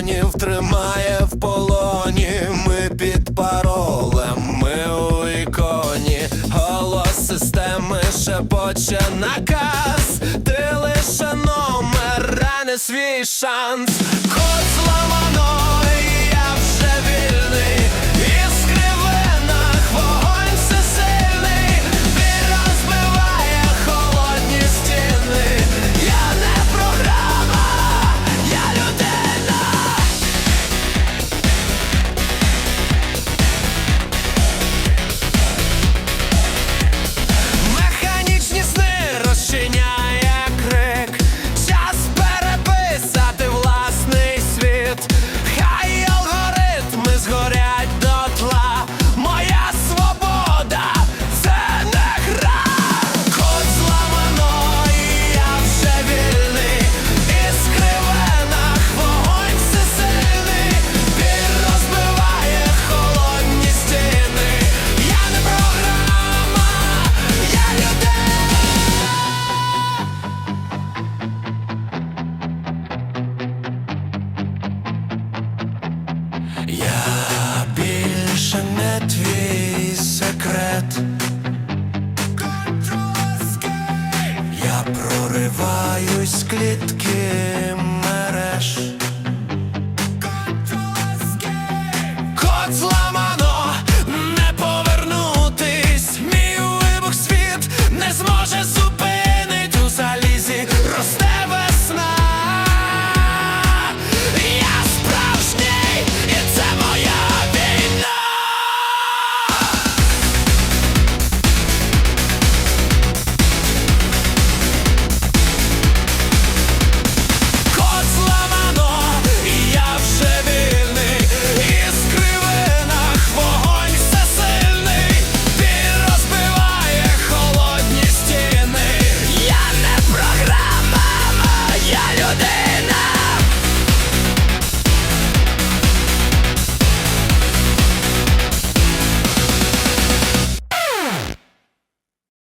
ворогів тримає в полоні. Ми під паролем, ми у іконі. Голос системи шепоче наказ. Ти лише номер, а не свій шанс. Я більше не твій секрет. Я прориваюсь з клітки today